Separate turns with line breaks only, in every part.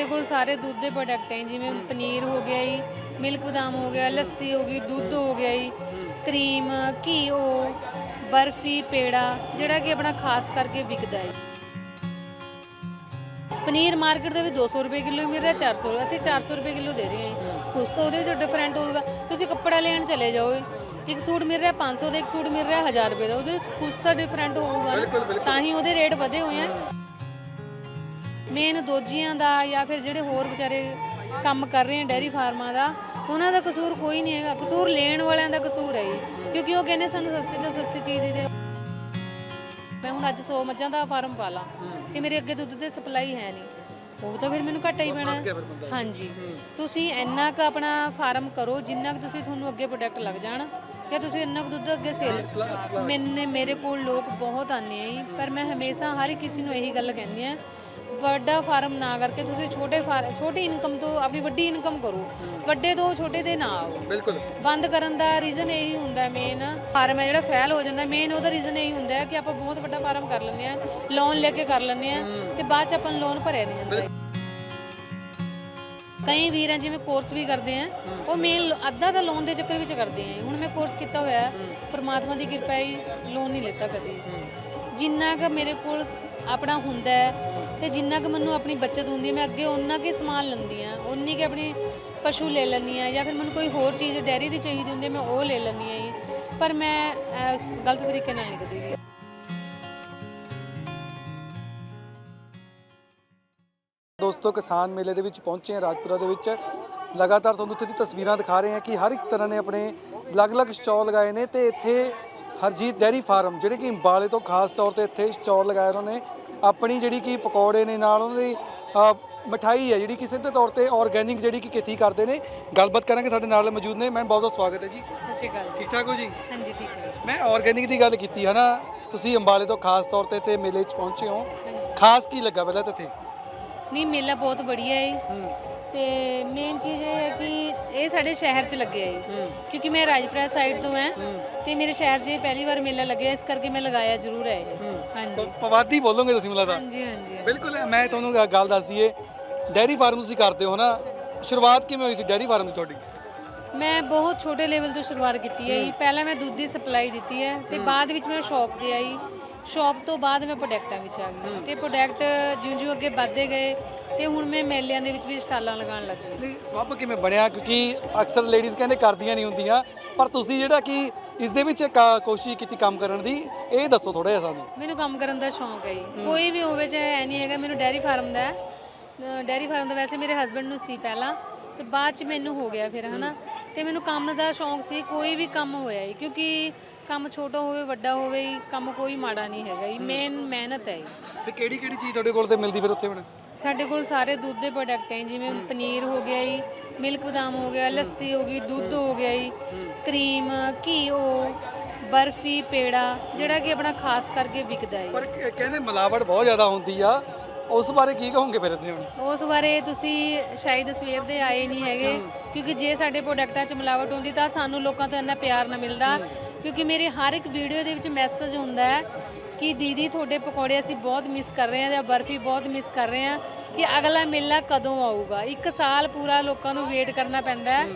ਸਾਡੇ ਕੋਲ ਸਾਰੇ ਦੁੱਧ ਦੇ ਪ੍ਰੋਡਕਟ ਹੈ ਜਿਵੇਂ ਪਨੀਰ ਹੋ ਗਿਆ ਜੀ ਮਿਲਕ ਬਦਾਮ ਹੋ ਗਿਆ ਲੱਸੀ ਹੋ ਗਈ ਦੁੱਧ ਹੋ ਗਿਆ ਜੀ ਕਰੀਮ ਘੀਓ ਬਰਫੀ ਪੇੜਾ ਜਿਹੜਾ ਕਿ ਆਪਣਾ ਖਾਸ ਕਰਕੇ ਵਿਕਦਾ ਹੈ। ਪਨੀਰ ਮਾਰਕੀਟ ਦੇ ਵਿੱਚ 200 ਰੁਪਏ ਕਿਲੋ ਮਿਲ ਰਿਹਾ 400 ਅਸੀਂ 400 ਰੁਪਏ ਕਿਲੋ ਦੇ ਰਹੇ ਹਾਂ ਕੁਝ ਤਾਂ ਉਹਦੇ ਵਿੱਚ ਡਿਫਰੈਂਟ ਹੋਊਗਾ। ਤੁਸੀਂ ਕੱਪੜਾ ਲੈਣ ਚਲੇ ਜਾਓ ਇੱਕ ਸੂਟ ਮਿਲ ਰਿਹਾ 500 ਦਾ ਇੱਕ ਸੂਟ ਮਿਲ ਰਿਹਾ 1000 ਰੁਪਏ ਦਾ। ਉਹਦੇ ਵਿੱਚ ਕੁਝ ਤਾਂ ਡਿਫਰੈਂਟ ਹੋਊਗਾ। ਤਾਂ ਹੀ ਉਹਦੇ ਰੇਟ ਵਧੇ ਹੋਏ ਆ। ਮੇਨ ਦੋਜੀਆਂ ਦਾ ਜਾਂ ਫਿਰ ਜਿਹੜੇ ਹੋਰ ਵਿਚਾਰੇ ਕੰਮ ਕਰ ਰਹੇ ਆ ਡੈਰੀ ਫਾਰਮਾਂ ਦਾ ਉਹਨਾਂ ਦਾ ਕਸੂਰ ਕੋਈ ਨਹੀਂ ਹੈਗਾ। ਕਸੂਰ ਲੈਣ ਵਾਲਿਆਂ ਦਾ ਕਸੂਰ ਹੈ ਕਿਉਂਕਿ ਉਹ ਕਹਿੰਦੇ ਸਾਨੂੰ ਸਸਤੀ ਤੋਂ ਸਸਤੀ ਚੀਜ਼ ਦੇ ਦਿਓ ਮੈਂ ਹੁਣ ਅੱਜ 100 ਮੱਝਾਂ ਦਾ ਫਾਰਮ ਪਾ ਲਾਂ ਤੇ ਮੇਰੇ ਅੱਗੇ ਦੁੱਧ ਦੀ ਸਪਲਾਈ ਹੈ ਨਹੀਂ। ਉਹ ਤਾਂ ਫਿਰ ਮੈਨੂੰ ਘਾਟਾ ਹੀ ਪੈਣਾ। ਹੈ। ਹਾਂਜੀ। ਤੁਸੀਂ ਇੰਨਾ ਕੁ ਆਪਣਾ ਫਾਰਮ ਕਰੋ ਜਿੰਨਾ ਕੁ ਤੁਸੀਂ ਤੁਹਾਨੂੰ ਅੱਗੇ ਪ੍ਰੋਡਕਟ ਲੱਗ ਜਾਣ ਜਾਂ ਤੁਸੀਂ ਇੰਨਾ ਕੁ ਦੁੱਧ ਅੱਗੇ ਸੇਲ ਮੈਨੇ ਮੇਰੇ ਕੋਲ ਲੋਕ ਬਹੁਤ ਆਉਂਦੇ ਆ ਜੀ ਪਰ ਮੈਂ ਹਮੇਸ਼ਾ ਹਰ ਕਿਸੇ ਨੂੰ ਇਹੀ ਗੱਲ ਕਹਿੰਦੀ ਆ ਵੱਡਾ ਫਾਰਮ ਨਾ ਕਰਕੇ ਤੁਸੀਂ ਛੋਟੇ ਫਾਰਮ ਛੋਟੀ ਇਨਕਮ ਤੋਂ ਆਪਣੀ ਵੱਡੀ ਇਨਕਮ ਕਰੋ। ਵੱਡੇ ਤੋਂ ਛੋਟੇ ਤੇ ਨਾ ਆਓ।
ਬਿਲਕੁਲ।
ਬੰਦ ਕਰਨ ਦਾ ਰੀਜ਼ਨ ਇਹੀ ਹੁੰਦਾ ਮੇਨ ਫਾਰਮ ਹੈ ਜਿਹੜਾ ਫੈਲ ਹੋ ਜਾਂਦਾ ਮੇਨ ਉਹਦਾ ਰੀਜ਼ਨ ਇਹੀ ਹੁੰਦਾ ਹੈ ਕਿ ਆਪਾਂ ਬਹੁਤ ਵੱਡਾ ਫਾਰਮ ਕਰ ਲੈਂਦੇ ਆ ਲੋਨ ਲੈ ਕੇ ਕਰ ਲੈਂਦੇ ਆ ਤੇ ਬਾਅਦ ਚ ਆਪਾਂ ਲੋਨ ਭਰਿਆ ਨਹੀਂ ਜਾਂਦਾ। ਕਈ ਵੀਰਾਂ ਜਿਵੇਂ ਕੋਰਸ ਵੀ ਕਰਦੇ ਆ ਉਹ ਮੇਨ ਅੱਧਾ ਤਾਂ ਲੋਨ ਦੇ ਚੱਕਰ ਵਿੱਚ ਕਰਦੇ ਆ। ਹੁਣ ਮੈਂ ਕੋਰਸ ਕੀਤਾ ਹੋਇਆ ਹੈ ਪਰਮਾਤਮਾ ਦੀ ਕਿਰਪਾ ਹੀ ਲੋਨ ਨਹੀਂ ਲਿੱਤਾ ਕਦੀ। ਜਿੰਨਾ ਕੁ ਮੇਰੇ ਕੋਲ ਆਪਣਾ ਹੁੰਦਾ ਹੈ ਤੇ ਜਿੰਨਾ ਕੁ ਮੈਨੂੰ ਆਪਣੀ ਬੱਚਤ ਹੁੰਦੀ ਹੈ ਮੈਂ ਅੱਗੇ ਉਹਨਾਂ ਕੇ ਸਮਾਨ ਲੈਂਦੀ ਆ ਉਨੀ ਕਿ ਆਪਣੇ ਪਸ਼ੂ ਲੈ ਲੈਂਦੀ ਆ ਜਾਂ ਫਿਰ ਮੈਨੂੰ ਕੋਈ ਹੋਰ ਚੀਜ਼ ਡੈਰੀ ਦੀ ਚਾਹੀਦੀ ਹੁੰਦੀ ਹੈ ਮੈਂ ਉਹ ਲੈ ਲੈਂਦੀ ਆ ਜੀ। ਪਰ ਮੈਂ ਅਹ, ਸ- ਗਲਤ ਤਰੀਕੇ ਨਾਲ ਨਹੀਂ ਕਦੀ
ਦੋਸਤੋ ਕਿਸਾਨ ਮੇਲੇ ਦੇ ਵਿੱਚ ਪਹੁੰਚੇ ਹਾਂ ਰਾਜਪੁਰਾ ਦੇ ਵਿੱਚ। ਲਗਾਤਾਰ ਤੁਹਾਨੂੰ ਇੱਥੇ ਦੀ ਤਸਵੀਰਾਂ ਦਿਖਾ ਰਹੇ ਹਾਂ ਕਿ ਹਰ ਇੱਕ ਤਰ੍ਹਾਂ ਨੇ ਆਪਣੇ ਅਲੱਗ-ਅਲੱਗ ਸਟਾਲ ਲਗਾਏ ਨੇ ਤੇ ਇੱਥੇ ਹਰਜੀਤ ਡੈਰੀ ਫਾਰਮ ਜਿਹੜੇ ਕਿ ਅੰਬਾਲੇ ਤੋਂ ਖਾਸ ਤੌਰ ਤੇ ਇੱਥੇ ਸਟਾਲ ਲਗਾਇਆ ਉਹਨਾਂ ਨੇ। ਆਪਣੀ ਜਿਹੜੀ ਕਿ ਪਕੌੜੇ ਨੇ ਨਾਲ ਉਹਨਾਂ ਦੀ ਮਠਾਈ ਹੈ ਜਿਹੜੀ ਕਿ ਸਿੱਧੇ ਤੌਰ ਤੇ ਆਰਗੈਨਿਕ ਜਿਹੜੀ ਕਿ ਖੇਤੀ ਕਰਦੇ ਨੇ। ਗੱਲਬਾਤ ਕਰਾਂਗੇ ਸਾਡੇ ਨਾਲ ਮੌਜੂਦ ਨੇ। ਮੈਂ ਬਹੁਤ ਬਹੁਤ ਸਵਾਗਤ ਹੈ ਜੀ।
ਸਤਿ ਸ਼੍ਰੀ ਅਕਾਲ
ਠੀਕ ਠਾਕ ਹੋ ਜੀ?
ਹਾਂਜੀ ਠੀਕ ਹੈ।
ਮੈਂ ਆਰਗੈਨਿਕ ਦੀ ਗੱਲ ਕੀਤੀ ਹੈ ਨਾ ਤੁਸੀਂ ਅੰਬਾਲੇ ਤੋਂ ਖਾਸ ਤੌਰ ਤੇ ਇੱਥੇ ਮੇਲੇ 'ਚ ਪਹੁੰਚੇ ਹੋ। ਖਾਸ ਕੀ ਲੱਗਾ ਪਹਿਲਾਂ ਤਾਂ ਇੱਥੇ?
ਨਹੀਂ ਮੇਲਾ ਬਹੁਤ ਵਧੀਆ ਹੈ। ਤੇ ਮੇਨ ਚੀਜ਼ ਇਹ ਹੈ ਕਿ ਇਹ ਸਾਡੇ ਸ਼ਹਿਰ 'ਚ ਲੱਗਿਆ ਹੈ। ਕਿਉਂਕਿ ਮੈਂ ਰਾਜਪੁਰਾ ਸਾਈਡ ਤੋਂ ਹਾਂ ਤੇ ਮੇਰੇ ਸ਼ਹਿਰ 'ਚ ਇਹ ਪਹਿਲੀ ਵਾਰ ਮੇਲਾ ਲੱਗਿਆ ਇਸ ਕਰਕੇ ਮੈਂ ਲਗਾਇਆ ਜ਼ਰੂਰ ਹੈ ਇਹ। ਹਾਂਜੀ।
ਪਵਾਦੀ ਬੋਲੋਗੇ ਤੁਸੀਂ ਮੈਨੂੰ ਲੱਗਦਾ
ਹਾਂਜੀ ਹਾਂਜੀ
ਬਿਲਕੁਲ ਮੈਂ ਤੁਹਾਨੂੰ ਗ- ਗੱਲ ਦੱਸ ਦਈਏ ਡੈਰੀ ਫਾਰਮ ਤੁਸੀਂ ਕਰਦੇ ਹੋ ਨਾ ਸ਼ੁਰੂਆਤ ਕਿਵੇਂ ਹੋਈ ਸੀ ਡੈਰੀ ਫਾਰਮ ਦੀ ਤੁਹਾਡੀ?
ਮੈਂ ਬਹੁਤ ਛੋਟੇ ਲੈਵਲ ਤੋਂ ਸ਼ੁਰੂਆਤ ਕੀਤੀ ਹੈ ਜੀ। ਪਹਿਲਾਂ ਮੈਂ ਦੁੱਧ ਦੀ ਸਪਲਾਈ ਦਿੱਤੀ ਹੈ ਤੇ ਬਾਅਦ ਵਿੱਚ ਮੈਂ ਸ਼ਾਪ ਤੇ ਆਈ। ਸ਼ਾਪ ਤੋਂ ਬਾਅਦ ਮੈਂ ਪ੍ਰੋਡਕਟਾਂ ਵਿੱਚ ਆ ਗਈ। ਤੇ ਪ੍ਰੋਡਕਟ ਜਿਉਂ-ਜਿਉਂ ਅੱਗੇ ਵੱਧਦੇ ਗਏ ਤੇ ਹੁਣ ਮੈਂ ਮੇਲਿਆਂ ਦੇ ਵਿੱਚ ਵੀ ਸਟਾਲਾਂ ਲਗਾਉਣ ਲੱਗ ਗਈ
ਨਹੀਂ ਸਬੱਬ ਕਿਵੇਂ ਬਣਿਆ? ਕਿਉਂਕਿ ਅਕਸਰ ਲੇਡੀਜ਼ ਕਹਿੰਦੇ ਕਰਦੀਆਂ ਨਹੀਂ ਹੁੰਦੀਆਂ ਪਰ ਤੁਸੀਂ ਜਿਹੜਾ ਕਿ ਇਸ ਦੇ ਵਿੱਚ ਕਾ- ਕੋਸ਼ਿਸ਼ ਕੀਤੀ ਕੰਮ ਕਰਨ ਦੀ ਇਹ ਦੱਸੋ ਥੋੜਾ ਜਿਹਾ ਸਾਨੂੰ।
ਮੈਨੂੰ ਕੰਮ ਕਰਨ ਦਾ ਸ਼ੌਂਕ ਹੈ ਜੀ। ਕੋਈ ਵੀ ਹੋਵੇ ਚਾਹੇ ਐ ਨਹੀਂ ਹੈਗਾ ਮੈਨੂੰ ਡੈਰੀ ਫਾਰਮ ਦਾ ਹੈ। ਡੈਰੀ ਫਾਰਮ ਦਾ ਵੈਸੇ ਮੇਰੇ ਹਸਬੰਡ ਨੂੰ ਸੀ ਪਹਿਲਾਂ ਤੇ ਬਾਅਦ ਚ ਮੈਨੂੰ ਹੋ ਗਿਆ ਫਿਰ ਹਨਾ। ਤੇ ਮੈਨੂੰ ਕੰਮ ਦਾ ਸ਼ੌਂਕ ਸੀ ਕੋਈ ਵੀ ਕੰਮ ਹੋਇਆ ਜੀ। ਕਿਉਂਕਿ ਕੰਮ ਛੋਟਾ ਹੋਵੇ ਵੱਡਾ ਹੋਵੇ ਜੀ, ਕੰਮ ਕੋਈ ਮਾੜਾ ਨਹੀਂ ਹੈਗਾ ਜੀ ਮੇਨ ਮਿਹਨਤ ਹੈ ਜੀ।
ਤੇ ਕਿਹੜੀ ਕਿਹੜੀ ਚੀਜ਼ ਤੁਹਾਡੇ ਕੋਲ ਤੇ ਮਿਲਦੀ ਫਿਰ ਉੱਥੇ ਹੁਣ?
ਸਾਡੇ ਕੋਲ ਸਾਰੇ ਦੁੱਧ ਦੇ ਪ੍ਰੋਡਕਟ ਹੈ ਜਿਵੇਂ ਪਨੀਰ ਹੋ ਗਿਆ ਜੀ ਮਿਲਕ ਬਦਾਮ ਹੋ ਗਿਆ ਲੱਸੀ ਹੋ ਗਈ ਦੁੱਧ ਹੋ ਗਿਆ ਜੀ ਕਰੀਮ ਘੀਓ ਬਰਫੀ ਪੇੜਾ ਜਿਹੜਾ ਕਿ ਆਪਣਾ ਖਾਸ ਕਰਕੇ ਵਿਕਦਾ ਹੈ
ਪਰ ਕ- ਕਹਿੰਦੇ ਮਿਲਾਵਟ ਬਹੁਤ ਜ਼ਿਆਦਾ ਹੁੰਦੀ ਆ। ਉਸ ਬਾਰੇ ਕੀ ਕਹੋਗੇ ਫਿਰ ਇੱਥੇ ਹੁਣ?
ਉਸ ਬਾਰੇ ਤੁਸੀਂ ਸ਼ਾਇਦ ਸਵੇਰ ਦੇ ਆਏ ਨਹੀਂ ਹੈਗੇ ਕਿਉਂਕਿ ਜੇ ਸਾਡੇ ਪ੍ਰੋਡਕਟਾਂ 'ਚ ਮਿਲਾਵਟ ਹੁੰਦੀ ਤਾਂ ਸਾਨੂੰ ਲੋਕਾਂ ਤੋਂ ਇੰਨਾ ਪਿਆਰ ਨਾ ਮਿਲਦਾ ਕਿਉਂਕਿ ਮੇਰੇ ਹਰ ਇੱਕ ਵੀਡੀਓ ਦੇ ਵਿੱਚ ਮੈਸੇਜ ਹੁੰਦਾ ਹੈ ਕਿ ਦੀਦੀ ਤੁਹਾਡੇ ਪਕੌੜੇ ਅਸੀਂ ਬਹੁਤ ਮਿਸ ਕਰ ਰਹੇ ਹਾਂ ਜਾਂ ਬਰਫੀ ਬਹੁਤ ਮਿਸ ਕਰ ਰਹੇ ਹਾਂ ਕਿ ਅਗਲਾ ਮੇਲਾ ਕਦੋਂ ਆਊਗਾ? ਇੱਕ ਸਾਲ ਪੂਰਾ ਲੋਕਾਂ ਨੂੰ ਵੇਟ ਕਰਨਾ ਪੈਂਦਾ ਹੈ।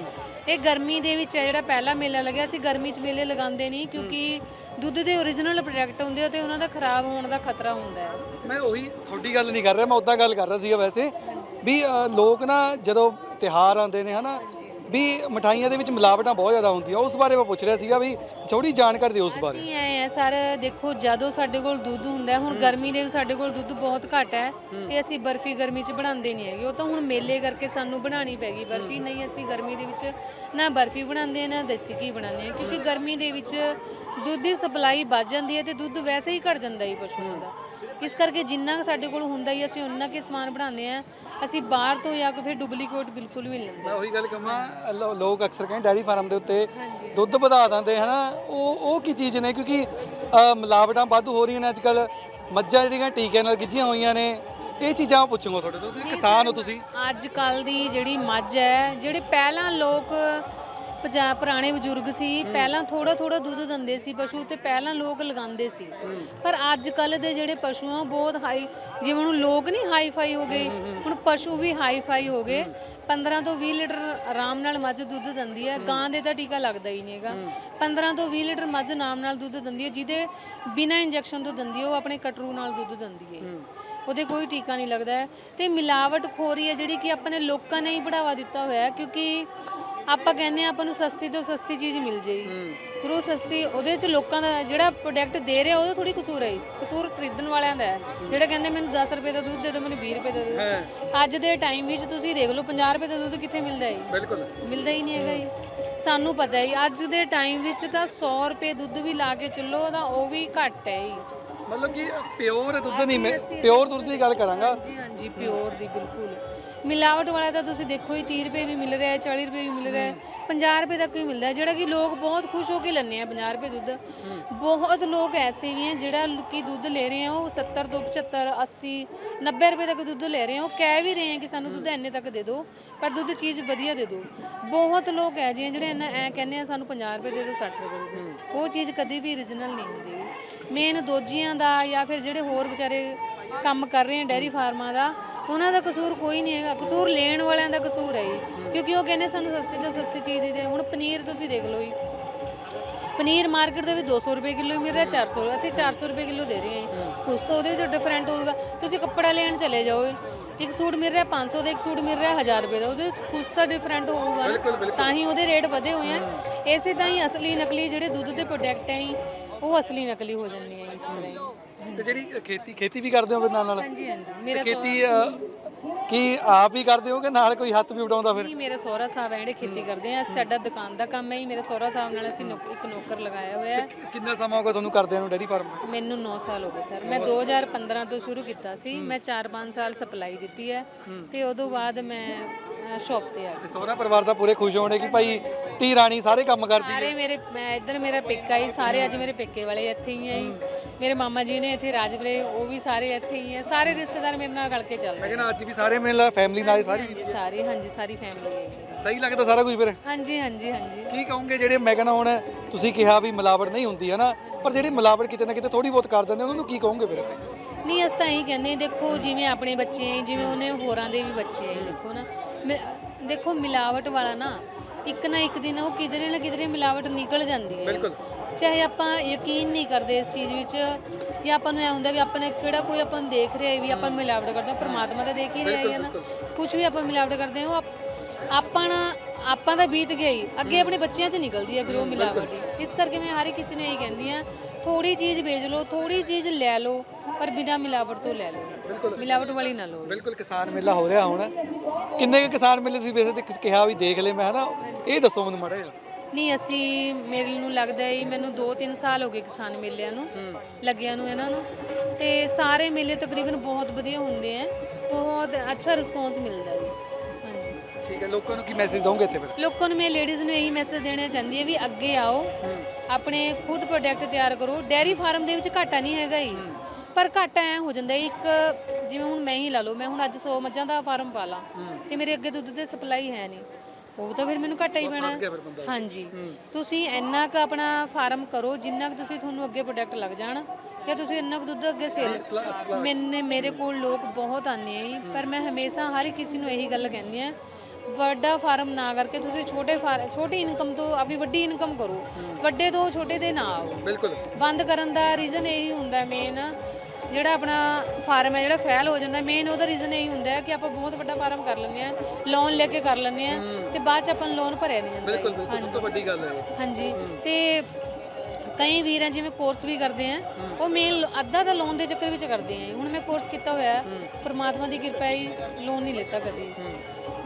ਇਹ ਗਰਮੀ ਦੇ ਵਿੱਚ ਹੈ ਜਿਹੜਾ ਪਹਿਲਾ ਮੇਲਾ ਲੱਗਿਆ ਸੀ ਗਰਮੀ 'ਚ ਮੇਲੇ ਲਗਾਉਂਦੇ ਨਹੀਂ ਕਿਉਂਕਿ ਦੁੱਧ ਦੇ ਓਰੀਜਨਲ ਪ੍ਰੋਡਕਟ ਹੁੰਦੇ ਆ ਤੇ ਉਹਨਾਂ ਦਾ ਖਰਾਬ ਹੋਣ ਦਾ ਖਤਰਾ ਹੁੰਦਾ ਹੈ।
ਮੈਂ ਉਹੀ ਤੁਹਾਡੀ ਗੱਲ ਨਹੀਂ ਕਰ ਰਿਹਾ ਮੈਂ ਉਦਾਂ ਗੱਲ ਕਰ ਰਿਹਾ ਸੀਗਾ ਵੈਸੇ ਵੀ ਅ, ਲੋਕ ਨਾ ਜਦੋਂ ਤਿਹਾਰ ਆਉਂਦੇ ਨੇ ਹਨਾ ਵੀ ਮਠਾਈਆਂ ਦੇ ਵਿੱਚ ਮਿਲਾਵਟਾਂ ਬਹੁਤ ਜ਼ਿਆਦਾ ਹੁੰਦੀਆਂ। ਉਸ ਬਾਰੇ ਮੈਂ ਪੁੱਛ ਰਿਹਾ ਸੀਗਾ ਵੀ ਥੋੜੀ ਜਾਣਕਾਰੀ ਦਿਓ ਉਸ ਬਾਰੇ।
ਅਸੀਂ ਆਏ ਆ ਸਰ ਦੇਖੋ ਜਦੋਂ ਸਾਡੇ ਕੋਲ ਦੁੱਧ ਹੁੰਦਾ ਹੈ, ਹੁਣ ਗਰਮੀ ਦੇ ਵਿੱਚ ਸਾਡੇ ਕੋਲ ਦੁੱਧ ਬਹੁਤ ਘੱਟ ਹੈ ਤੇ ਅਸੀਂ ਬਰਫੀ ਗਰਮੀ 'ਚ ਬਣਾਉਂਦੇ ਨਹੀਂ ਹੈਗੇ। ਉਹ ਤਾਂ ਹੁਣ ਮੇਲੇ ਕਰਕੇ ਸਾਨੂੰ ਬਣਾਉਣੀ ਪੈ ਗਈ ਬਰਫੀ। ਨਹੀਂ ਅਸੀਂ ਗਰਮੀ ਦੇ ਵਿੱਚ ਨਾ ਬਰਫੀ ਬਣਾਉਂਦੇ ਹਾਂ, ਨਾ ਦੇਸੀ ਘੀ ਬਣਾਉਂਦੇ ਹਾਂ। ਕਿਉਂਕਿ ਗਰਮੀ ਦੇ ਵਿੱਚ ਦੁੱਧ ਦੀ ਸਪਲਾਈ ਵੱਧ ਜਾਂਦੀ ਹੈ ਤੇ ਦੁੱਧ ਵੈਸੇ ਹੀ ਘਟ ਜਾਂਦਾ ਹੈ ਪਸ਼ੂਆਂ ਦਾ। ਇਸ ਕਰਕੇ ਜਿੰਨਾ ਸਾਡੇ ਕੋਲ ਹੁੰਦਾ ਹੀ ਅਸੀਂ ਉਹਨਾਂ ਕੇ ਸਮਾਨ ਬਣਾਉਂਦੇ ਆ। ਅਸੀਂ ਬਾਹਰ ਤੋਂ ਜਾਂ ਫਿਰ ਡੁਪਲੀਕੇਟ ਬਿਲਕੁਲ ਵੀ ਨਹੀਂ ਲੈਂਦੇ।
ਮੈਂ ਉਹੀ ਗੱਲ ਕਹਾਂ ਲੋ- ਲੋਕ ਅਕਸਰ ਕਹਿੰਦੇ ਡੈਰੀ ਫਾਰਮ ਦੇ ਉੱਤੇ ਦੁੱਧ ਵਧਾ ਦਿੰਦੇ ਹਨਾ? ਉਹ ਉਹ ਕੀ ਚੀਜ਼ ਨੇ? ਕਿਉਂਕਿ ਅ, ਮਿਲਾਵਟਾਂ ਵੱਧ ਹੋ ਰਹੀਆਂ ਨੇ ਅੱਜ ਕੱਲ ਮੱਝਾਂ ਜਿਹੜੀਆਂ ਟੀਕਿਆਂ ਨਾਲ ਗਿੱਜੀਆਂ ਹੋਈਆਂ ਨੇ ਇਹ ਚੀਜ਼ਾਂ ਪੁੱਛੂਗਾ ਤੁਹਾਡੇ ਤੋਂ। ਤੁਸੀਂ ਕਿਸਾਨ ਹੋ ਤੁਸੀਂ?
ਅੱਜ ਕੱਲ ਦੀ ਜਿਹੜੀ ਮੱਝ ਹੈ ਜਿਹੜੇ ਪਹਿਲਾਂ ਲੋਕ ਪਜਾ ਪੁਰਾਣੇ ਬਜ਼ੁਰਗ ਸੀ, ਪਹਿਲਾਂ ਥੋੜਾ ਥੋੜਾ ਦੁੱਧ ਦਿੰਦੇ ਸੀ ਪਸ਼ੂ ਤੇ ਪਹਿਲਾਂ ਲੋਕ ਲਗਾਉਂਦੇ ਸੀ। ਪਰ ਅੱਜ ਕੱਲ ਦੇ ਜਿਹੜੇ ਪਸ਼ੂ ਆ ਉਹ ਬਹੁਤ ਹਾਈ ਜਿਵੇਂ ਹੁਣ ਲੋਕ ਨਹੀਂ ਹਾਈ ਫਾਈ ਹੋ ਗਏ, ਹੁਣ ਪਸ਼ੂ ਵੀ ਹਾਈ ਫਾਈ ਹੋ ਗਏ। 15 ਤੋਂ 20 ਲੀਟਰ ਆਰਾਮ ਨਾਲ ਮੱਝ ਦੁੱਧ ਦਿੰਦੀ ਹੈ, ਗਾਂ ਦੇ ਤਾਂ ਟੀਕਾ ਲੱਗਦਾ ਹੀ ਨਹੀਂ ਹੈਗਾ। 15 ਤੋਂ 20 ਲੀਟਰ ਮੱਝ ਆਰਾਮ ਨਾਲ ਦੁੱਧ ਦਿੰਦੀ ਹੈ, ਜਿਹਦੇ ਬਿਨਾਂ ਇੰਜੈਕਸ਼ਨ ਤੋਂ ਦਿੰਦੀ ਹੈ, ਉਹ ਆਪਣੇ ਕਟਰੂ ਨਾਲ ਦੁੱਧ ਦਿੰਦੀ ਹੈ। ਉਹਦੇ ਕੋਈ ਟੀਕਾ ਨਹੀਂ ਲੱਗਦਾ ਹੈ। ਤੇ ਮਿਲਾਵਟ ਖੋਰੀ ਹੈ ਜਿਹੜੀ ਕਿ ਆਪਣੇ ਲੋਕਾਂ ਨੇ ਹੀ ਬੜਾਵਾ ਦਿੱਤਾ ਹੋਇਆ ਕਿਉਂਕਿ ਆਪਾਂ ਕਹਿੰਦੇ ਆ ਆਪਾਂ ਨੂੰ ਸਸਤੀ ਤੋਂ ਸਸਤੀ ਚੀਜ਼ ਮਿਲ ਜਾਏਗੀ ਫਿਰ ਉਹ ਸਸਤੀ ਉਹਦੇ ਚ ਲੋਕਾਂ ਦਾ ਜਿਹੜਾ ਪ੍ਰੋਡਕਟ ਦੇ ਰਿਹਾ ਉਹਦਾ ਥੋੜੀ ਕਸੂਰ ਹੈ। ਕਸੂਰ ਖਰੀਦਣ ਵਾਲਿਆਂ ਦਾ ਹੈ। ਜਿਹੜੇ ਕਹਿੰਦੇ ਮੈਨੂੰ 10 ਰੁਪਏ ਦਾ ਦੁੱਧ ਦੇ ਦਿਓ ਮੈਨੂੰ 20 ਰੁਪਏ ਦਾ ਦੇ ਦਿਓ। ਅੱਜ ਦੇ ਟਾਈਮ ਵਿੱਚ ਤੁਸੀਂ ਦੇਖ ਲਓ 50 ਰੁਪਏ ਦਾ ਦੁੱਧ ਕਿੱਥੇ ਮਿਲਦਾ ਹੈ
ਬਿਲਕੁਲ।
ਮਿਲਦਾ ਹੀ ਨਹੀਂ ਹੈਗਾ ਜੀ। ਸਾਨੂੰ ਪਤਾ ਹੈ ਅੱਜ ਦੇ ਟਾਈਮ ਵਿੱਚ ਤਾਂ 100 ਰੁਪਏ ਦੁੱਧ ਵੀ ਲਾ ਕੇ ਚੱਲੋ ਤਾਂ ਉਹ ਵੀ ਘੱਟ ਹੈ ਜੀ।
ਮਤਲਬ ਕਿ ਪਿਓਰ ਦੁੱਧ ਨਹੀਂ ਪਿਓਰ ਦੁੱਧ ਦੀ ਗੱਲ ਕਰਾਂਗਾ।
ਜੀ ਹਾਂਜੀ ਪਿਓਰ ਦੀ ਬਿਲਕੁਲ। ਮਿਲਾਵਟ ਵਾਲਾ ਤਾਂ ਤੁਸੀਂ ਦੇਖੋ ਹੀ 30 ਰੁਪਏ ਵੀ ਮਿਲ ਰਿਹਾ ਹੈ 40 ਰੁਪਏ ਵੀ ਮਿਲ ਰਿਹਾ ਹੈ 50 ਰੁਪਏ ਤੱਕ ਵੀ ਮਿਲਦਾ ਹੈ ਜਿਹੜਾ ਕਿ ਲੋਕ ਬਹੁਤ ਖੁਸ਼ ਹੋ ਕੇ ਲੈਂਦੇ ਆ 50 ਰੁਪਏ ਦੁੱਧ। ਬਹੁਤ ਲੋਕ ਐਸੇ ਵੀ ਹੈ ਜਿਹੜਾ ਕਿ ਦੁੱਧ ਲੈ ਰਹੇ ਆ ਉਹ 70 ਤੋਂ 75 80 90 ਰੁਪਏ ਤੱਕ ਦੁੱਧ ਲੈ ਰਹੇ ਆ ਉਹ ਕਹਿ ਵੀ ਰਹੇ ਆ ਕਿ ਸਾਨੂੰ ਦੁੱਧ ਇੰਨੇ ਤੱਕ ਦੇ ਦਿਓ ਪਰ ਦੁੱਧ ਚੀਜ਼ ਵਧੀਆ ਦੇ ਦਿਓ। ਬਹੁਤ ਲੋਕ ਹੈ ਜੀ ਜਿਹੜੇ ਇਹਨਾਂ ਐ ਕਹਿੰਦੇ ਆ ਸਾਨੂੰ 50 ਰੁਪਏ ਦੇ ਦਿਓ 60 ਰੁਪਏ ਦੇ ਦਿਓ। ਉਹ ਚੀਜ਼ ਕਦੀ ਵੀ origignal ਨਹੀਂ ਹੁੰਦੀ ਮੇਨ ਦੋਜੀਆਂ ਦਾ ਜਾਂ ਫਿਰ ਜਿਹੜੇ ਹੋਰ ਵਿਚਾਰੇ ਕੰਮ ਕਰ ਰਹੇ ਆ ਡੈਰੀ ਫਾਰਮਾਂ ਦਾ ਉਹਨਾਂ ਦਾ ਕਸੂਰ ਕੋਈ ਨਹੀਂ ਹੈਗਾ। ਕਸੂਰ ਲੈਣ ਵਾਲਿਆਂ ਦਾ ਕਸੂਰ ਹੈ ਜੀ। ਕਿਉਂਕਿ ਉਹ ਕਹਿੰਦੇ ਸਾਨੂੰ ਸਸਤੀ ਤੋਂ ਸਸਤੀ ਚੀਜ਼ ਦੇ ਦੇ। ਹੁਣ ਪਨੀਰ ਤੁਸੀਂ ਦੇਖ ਲਓ ਜੀ। ਪਨੀਰ ਮਾਰਕੀਟ ਦੇ ਵਿੱਚ 200 ਰੁਪਏ ਕਿਲੋ ਮਿਲ ਰਿਹਾ 400 ਅਸੀਂ 400 ਰੁਪਏ ਕਿਲੋ ਦੇ ਰਹੇ ਹਾਂ। ਕੁਛ ਤਾਂ ਉਹਦੇ ਵਿੱਚ ਡਿਫਰੈਂਟ ਹੋਊਗਾ। ਤੁਸੀਂ ਕੱਪੜਾ ਲੈਣ ਚਲੇ ਜਾਓ ਇੱਕ ਸੂਟ ਮਿਲ ਰਿਹਾ 500 ਦਾ ਇੱਕ ਸੂਟ ਮਿਲ ਰਿਹਾ 1000 ਰੁਪਏ ਦਾ। ਉਹਦੇ ਵਿੱਚ ਕੁਛ ਤਾਂ ਡਿਫਰੈਂਟ ਹੋਊਗਾ। ਤਾਂ ਹੀ ਉਹਦੇ ਰੇਟ ਵਧੇ ਹੋਏ ਆ। ਇਸੇ ਤਾਂ ਹੀ ਅਸਲੀ ਨਕਲੀ ਜਿਹੜੇ ਦੁੱਧ ਦੇ ਪ੍ਰੋਡਕਟ ਹੈ ਉਹ ਅਸਲੀ ਨਕਲੀ ਹੋ ਜਾਂਦੇ ਆ ਇਸ ਤਰ੍ਹਾਂ
ਤੇ ਜਿਹੜੀ ਖੇਤੀ ਖੇਤੀ ਵੀ ਕਰਦੇ ਹੋ ਨਾਲ ਨਾਲ?
ਹਾਂਜੀ ਹਾਂਜੀ। ਮੇਰਾ
ਖੇਤੀ ਅ, ਕੀ ਆਪ ਹੀ ਕਰਦੇ ਹੋ ਕਿ ਨਾਲ ਕੋਈ ਹੱਥ ਵੀ ਉਡਾਉਂਦਾ ਫਿਰ?
ਨਹੀਂ ਮੇਰੇ ਸਹੁਰਾ ਸਾਹਿਬ ਹੈ ਜਿਹੜੇ ਖੇਤੀ ਕਰਦੇ ਆ। ਸਾਡਾ ਦੁਕਾਨ ਦਾ ਕੰਮ ਹੈ ਜੀ। ਮੇਰੇ ਸਹੁਰਾ ਸਾਹਿਬ ਨਾਲ ਅਸੀਂ ਨੌਕ- ਇੱਕ ਨੌਕਰ ਲਗਾਇਆ ਹੋਇਆ ਹੈ।
ਕਿੰਨਾ ਸਮਾਂ ਹੋ ਗਿਆ ਤੁਹਾਨੂੰ ਕਰਦਿਆਂ ਨੂੰ ਡੈਰੀ ਫਾਰਮ?
ਮੈਨੂੰ 9 ਸਾਲ ਹੋ ਗਏ ਸਰ। ਮੈਂ 2015 ਤੋਂ ਸ਼ੁਰੂ ਕੀਤਾ ਸੀ। ਮੈਂ 4-5 ਸਾਲ ਸਪਲਾਈ ਦਿੱਤੀ ਹੈ। ਤੇ ਉਦੋਂ ਬਾਅਦ ਮੈਂ ਸ਼ਾਪ ਤੇ ਆ
ਤੇ ਸਹੁਰਾ ਪਰਿਵਾਰ ਦਾ ਪੂਰੇ ਖੁਸ਼ ਹੋਣੇ ਕਿ ਭਾਈ ਧੀ ਰਾਣੀ ਸਾਰੇ ਕੰਮ ਕਰਦੀ
ਸਾਰੇ ਮੇਰੇ ਮੈਂ ਇੱਧਰ ਮੇਰਾ ਪੇਕਾ ਹੀ ਸਾਰੇ ਅੱਜ ਮੇਰੇ ਪੇਕੇ ਵਾਲੇ ਇੱਥੇ ਹੀ ਆ ਜੀ। ਮੇਰੇ ਮਾਮਾ ਜੀ ਨੇ ਇੱਥੇ ਰਾਜਪੁਰੇ ਉਹ ਵੀ ਸਾਰੇ ਇੱਥੇ ਹੀ ਆ। ਸਾਰੇ ਰਿਸ਼ਤੇਦਾਰ ਮੇਰੇ ਨਾਲ ਰਲ ਕੇ ਚੱਲ
ਮੈਂ
ਰਹੇ
ਕਹਿੰਦਾ ਅੱਜ ਵੀ ਸਾਰੇ ਮਿਲ ਫੈਮਿਲੀ ਨਾਲ ਸਾਰੀ।
ਹਾਂਜੀ ਸਾਰੇ ਹਾਂਜੀ ਸਾਰੀ ਫੈਮਿਲੀ ਹੈ ਮੇਰੀ।
ਸਹੀ ਲੱਗਦਾ ਸਾਰਾ ਕੁਝ ਫਿਰ?
ਹਾਂਜੀ ਹਾਂਜੀ ਹਾਂਜੀ।
ਕੀ ਕਹੋਗੇ ਜਿਹੜੇ ਮੈਂ ਕਹਿੰਦਾ ਹੁਣ ਤੁਸੀਂ ਕਿਹਾ ਵੀ ਮਿਲਾਵਟ ਨਹੀਂ ਹੁੰਦੀ ਹੈ ਨਾ ਪਰ ਜਿਹੜੀ ਮਿਲਾਵਟ ਕਿਤੇ ਨਾ ਕਿਤੇ ਥੋੜੀ ਬਹੁਤ ਕਰ ਦਿੰਦੇ ਉਹਨਾਂ ਨੂੰ ਕੀ ਕਹੋਗੇ ਫਿਰ
ਨਹੀਂ ਅਸੀਂ ਤਾਂ ਇਹੀ ਕਹਿੰਦੇ ਹਾਂ, ਦੇਖੋ ਜਿਵੇਂ ਆਪਣੇ ਬੱਚੇ ਹੈ ਜਿਵੇਂ ਉਹਨੇ ਹੋਰਾਂ ਦੇ ਵੀ ਬੱਚੇ ਹੈ ਦੇਖੋ ਨਾ। ਮਿ- ਦੇਖੋ ਮਿਲਾਵਟ ਵਾਲਾ ਨਾ ਇੱਕ ਨਾ ਇੱਕ ਦਿਨ ਉਹ ਕਿਧਰੇ ਨਾ ਕਿਧਰੇ ਮਿਲਾਵਟ ਨਿਕਲ ਜਾਂਦੀ ਹੈ।
ਬਿਲਕੁਲ।
ਚਾਹੇ ਆਪਾਂ ਯਕੀਨ ਨਹੀਂ ਕਰਦੇ ਇਸ ਚੀਜ਼ ਵਿੱਚ ਜਾਂ ਆਪਾਂ ਨੂੰ ਐ ਹੁੰਦਾ ਵੀ ਆਪਾਂ ਨੇ ਕਿਹੜਾ ਕੋਈ ਆਪਾਂ ਨੂੰ ਦੇਖ ਰਿਹਾ ਹੈ ਵੀ ਆਪਾਂ ਮਿਲਾਵਟ ਕਰਦੇ ਹਾਂ ਪਰਮਾਤਮਾ ਤਾਂ ਦੇਖ ਹੀ ਰਿਹਾ ਹੈ ਨਾ। ਕੁਝ ਵੀ ਆਪਾਂ ਮਿਲਾਵਟ ਕਰਦੇ ਹਾਂ ਉਹ ਆਪ- ਆਪਾਂ ਨਾ ਆਪਾਂ ਦਾ ਬੀਤ ਗਿਆ ਹੀ ਅੱਗੇ ਆਪਣੇ ਬੱਚਿਆਂ 'ਚ ਨਿਕਲਦੀ ਹੈ ਫਿਰ ਉਹ ਮਿਲਾਵਟ। ਹੀ ਇਸ ਕਰਕੇ ਮੈਂ ਹਰ ਕਿਸੇ ਨੂੰ ਇਹੀ ਕਹਿੰਦੀ ਆ ਥੋੜੀ ਚੀਜ਼ ਵੇਚ ਲਓ ਥੋੜੀ ਚੀਜ਼ ਲੈ ਲਓ ਪਰ ਬਿਨਾਂ ਮਿਲਾਵਟ ਤੋਂ ਲੈ ਲਓ। ਮਿਲਾਵਟ ਵਾਲੀ ਨਾ ਲਓ।
ਬਿਲਕੁਲ ਕਿਸਾਨ ਮੇਲਾ ਹੋ ਰਿਹਾ ਹੁਣ। ਕਿੰਨੇ ਕੁ ਕਿਸਾਨ ਮੇਲੇ ਸੀ ਵੈਸੇ ਤੇ ਕਿਹਾ ਵੀ ਦੇਖ ਲੈ ਮੈਂ ਹਨਾ ਇਹ ਦੱਸੋ ਮੈਨੂੰ ਮਾੜਾ ਜਿਹਾ।
ਨਹੀਂ ਅਸੀਂ ਮੇਰੇ ਨੂੰ ਲੱਗਦਾ ਹੈ ਮੈਨੂੰ 2-3 ਸਾਲ ਹੋ ਗਏ ਕਿਸਾਨ ਮੇਲਿਆਂ ਨੂੰ ਲੱਗਿਆਂ ਨੂੰ ਇਹਨਾਂ ਨੂੰ। ਤੇ ਸਾਰੇ ਮੇਲੇ ਤਕਰੀਬਨ ਬਹੁਤ ਵਧੀਆ ਹੁੰਦੇ ਆ। ਬਹੁਤ ਅੱਛਾ ਰਿਸਪੌਂਸ ਮਿਲਦਾ ਹੈ ਹਾਂਜੀ।
ਠੀਕ ਹੈ ਲੋਕਾਂ ਨੂੰ ਕੀ ਮੈਸੇਜ ਦਵੋਗੇ ਇੱਥੇ ਫਿਰ?
ਲੋਕਾਂ ਨੂੰ ਮੈਂ ਲੇਡੀਜ਼ ਨੂੰ ਇਹੀ ਮੈਸੇਜ ਦੇਣਾ ਚਾਹੁੰਦੀ ਹਾਂ ਵੀ ਅੱਗੇ ਆਓ। ਆਪਣੇ ਖੁਦ ਪ੍ਰੋਡਕਟ ਤਿਆਰ ਕਰੋ। ਡੈਰੀ ਫਾਰਮ ਦੇ ਵਿੱਚ ਘਾਟਾ ਨਹੀਂ ਹੈਗਾ ਹੀ। ਪਰ ਘਾਟਾ ਐ ਹੋ ਜਾਂਦਾ ਇੱਕ ਜਿਵੇਂ ਹੁਣ ਮੈਂ ਹੀ ਲਾ ਲਓ ਮੈਂ ਹੁਣ ਅੱਜ 100 ਮੱਝਾਂ ਦਾ ਫਾਰਮ ਪਾ ਲਾਂ ਤੇ ਮੇਰੇ ਅੱਗੇ ਦੁੱਧ ਦੀ ਸਪਲਾਈ ਹੈ ਨਹੀਂ। ਉਹ ਤਾਂ ਫਿਰ ਮੈਨੂੰ ਘਾਟਾ ਹੀ ਪੈਣਾ। ਹਾਂਜੀ। ਤੁਸੀਂ ਇੰਨਾ ਕੁ ਆਪਣਾ ਫਾਰਮ ਕਰੋ ਜਿੰਨਾ ਕੁ ਤੁਸੀਂ ਤੁਹਾਨੂੰ ਅੱਗੇ ਪ੍ਰੋਡਕਟ ਲੱਗ ਜਾਣ ਜਾਂ ਤੁਸੀਂ ਇੰਨਾ ਕੁ ਦੁੱਧ ਅੱਗੇ ਸੇਲ ਮੈਨੇ ਮੇਰੇ ਕੋਲ ਲੋਕ ਬਹੁਤ ਆਉਂਦੇ ਆ ਪਰ ਮੈਂ ਹਮੇਸ਼ਾ ਹਰ ਕਿਸੇ ਨੂੰ ਇਹੀ ਗੱਲ ਕਹਿੰਦੀ ਆ ਵੱਡਾ ਫਾਰਮ ਨਾ ਕਰਕੇ ਤੁਸੀਂ ਛੋਟੇ ਫਾਰਮ ਛੋਟੀ ਇਨਕਮ ਤੋਂ ਆਪਣੀ ਵੱਡੀ ਇਨਕਮ ਕਰੋ ਵੱਡੇ ਤੋਂ ਛੋਟੇ ਤੇ ਨਾ ਆਓ।
ਬਿਲਕੁਲ।
ਬੰਦ ਕਰਨ ਦਾ ਰੀਜ਼ਨ ਇਹੀ ਹੁੰਦਾ ਮੇਨ ਜਿਹੜਾ ਆਪਣਾ ਫਾਰਮ ਹੈ ਜਿਹੜਾ ਫੇਲ ਹੋ ਜਾਂਦਾ ਮੇਨ ਉਹਦਾ ਰੀਜ਼ਨ ਇਹੀ ਹੁੰਦਾ ਹੈ ਕਿ ਆਪਾਂ ਬਹੁਤ ਵੱਡਾ ਫਾਰਮ ਕਰ ਲੈਂਦੇ ਆ ਲੋਨ ਲੈ ਕੇ ਕਰ ਲੈਂਦੇ ਆ ਤੇ ਬਾਅਦ ਚ ਆਪਾਂ ਲੋਨ ਭਰਿਆ ਨਹੀਂ ਜਾਂਦਾ
ਬਿਲਕੁਲ। ਬਿਲਕੁਲ ਸਭ ਤੋਂ ਵੱਡੀ ਗੱਲ ਹੈ ਇਹ।
ਹਾਂਜੀ। ਤੇ ਕਈ ਵੀਰ ਆ ਜਿਵੇਂ ਕੋਰਸ ਵੀ ਕਰਦੇ ਆ ਉਹ ਮੇਨ ਅੱਧਾ ਤਾਂ ਲੋਨ ਦੇ ਚੱਕਰ ਵਿੱਚ ਕਰਦੇ ਆ। ਹੁਣ ਮੈਂ ਕੋਰਸ ਕੀਤਾ ਹੋਇਆ ਹੈ, ਪ੍ਰਮਾਤਮਾ ਦੀ ਕਿਰਪਾ ਹੈ ਲੋਨ ਨਹੀਂ ਲੈਤਾ ਕਦੇ।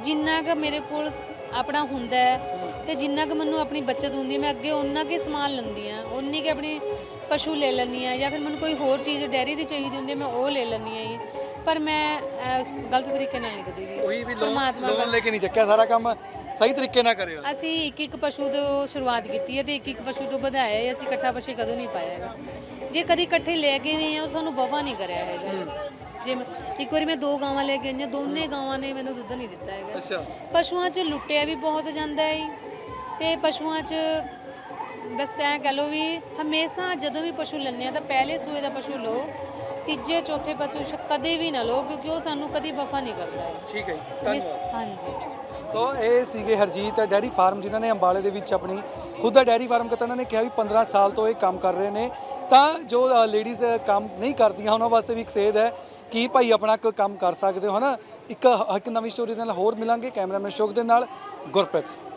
ਜਿੰਨਾ ਕੁ ਮੇਰੇ ਕੋਲ ਸ- ਆਪਣਾ ਹੁੰਦਾ ਹੈ ਤੇ ਜਿੰਨਾ ਕੁ ਮੈਨੂੰ ਆਪਣੀ ਬੱਚਤ ਹੁੰਦੀ ਹੈ ਮੈਂ ਅੱਗੇ ਉਹਨਾਂ ਕੇ ਸਮਾਨ ਲੈਂਦੀ ਆ ਉਨੀ ਕਿ ਆਪਣੀ ਪਸ਼ੂ ਲੈ ਲੈਂਦੀ ਆ ਜਾਂ ਫਿਰ ਮੈਨੂੰ ਕੋਈ ਹੋਰ ਚੀਜ਼ ਡੈਰੀ ਦੀ ਚਾਹੀਦੀ ਹੁੰਦੀ ਹੈ ਮੈਂ ਉਹ ਲੈ ਲੈਂਦੀ ਆ ਜੀ। ਪਰ ਮੈਂ ਅਹ, ਗਲਤ ਤਰੀਕੇ ਨਾਲ ਨਹੀਂ ਕਦੇ ਵੀ
ਉਹੀ ਵੀ ਲੋਨ
ਪਰਮਾਤਮਾ
ਲੋਨ ਲੈ ਕੇ ਨਹੀਂ ਚੱਕਿਆ ਸਾਰਾ ਕੰਮ ਸਹੀ ਤਰੀਕੇ ਨਾਲ ਕਰਿਓ।
ਅਸੀਂ ਇੱਕ ਇੱਕ ਪਸ਼ੂ ਤੋਂ ਸ਼ੁਰੂਆਤ ਕੀਤੀ ਹੈ ਤੇ ਇੱਕ ਇੱਕ ਪਸ਼ੂ ਤੋਂ ਵਧਾਇਆ ਹੈ ਅਸੀਂ ਇਕੱਠਾ ਪਸ਼ੂ ਕਦੋਂ ਨਹੀਂ ਪਾਇਆ ਹੈਗਾ। ਜੇ ਕਦੀ ਇਕੱਠੇ ਲੈ ਕੇ ਵੀ ਆ ਉਹ ਸਾਨੂੰ ਵਫਾ ਨਹੀਂ ਕਰਿਆ ਹੈਗਾ। ਜੇ ਮੈਂ- ਇੱਕ ਵਾਰੀ ਮੈਂ ਦੋ ਗਾਵਾਂ ਲੈ ਕੇ ਆਈਆਂ ਦੋਨੇ ਗਾਵਾਂ ਨੇ ਮੈਨੂੰ ਦੁੱਧ ਨਹੀਂ ਦਿੱਤਾ ਹੈਗਾ।
ਅੱਛਾ।
ਪਸ਼ੂਆਂ 'ਚ ਲੁੱਟਿਆ ਵੀ ਬਹੁਤ ਜਾਂਦਾ ਹੈ ਜੀ। ਤੇ ਪਸ਼ੂਆਂ 'ਚ ਬਸ ਐਂ ਕਹਿ ਲਓ ਵੀ ਹਮੇਸ਼ਾ ਜਦੋਂ ਵੀ ਪਸ਼ੂ ਲੈਂਦੇ ਆ ਤਾਂ ਪਹਿਲੇ ਸੂਏ ਦਾ ਪਸ਼ੂ ਲਓ ਤੀਜੇ ਚੌਥੇ ਪਸ਼ੂ ਸ਼- ਕਦੇ ਵੀ ਨਾ ਲਓ ਕਿਉਂਕਿ ਉਹ ਸਾਨੂੰ ਕਦੀ ਵਫਾ ਨਹੀਂ ਕਰਦਾ ਹੈ।
ਠੀਕ ਹੈ ਜੀ
ਮਿਸ-
ਧੰਨਵਾਦ।
ਹਾਂਜੀ।
ਸੋ ਇਹ ਸੀਗੇ ਹਰਜੀਤ ਡੈਰੀ ਫਾਰਮ ਜਿਨ੍ਹਾਂ ਨੇ ਅੰਬਾਲੇ ਦੇ ਵਿੱਚ ਆਪਣੀ ਖੁਦ ਦਾ ਡੈਰੀ ਫਾਰਮ ਕੀਤਾ। ਇਹਨਾਂ ਨੇ ਕਿਹਾ ਵੀ 15 ਸਾਲ ਤੋਂ ਇਹ ਕੰਮ ਕਰ ਰਹੇ ਨੇ। ਤਾਂ ਜੋ ਲੇਡੀਜ਼ ਕੰਮ ਨਹੀਂ ਕਰਦੀਆਂ ਉਹਨਾਂ ਵਾਸਤੇ ਵੀ ਇੱਕ ਸੇਧ ਹੈ ਕਿ ਭਾਈ ਆਪਣਾ ਕੋਈ ਕੰਮ ਕਰ ਸਕਦੇ ਹੋ ਹਨਾ? ਇੱਕ ਇੱਕ ਨਵੀਂ ਸਟੋਰੀ ਦੇ ਨਾਲ ਹੋਰ ਮਿਲਾਂਗੇ। ਕੈਮਰਾਮੈਨ ਸ਼ੋਕ ਦੇ ਨਾਲ ਗੁਰਪ੍ਰੀਤ।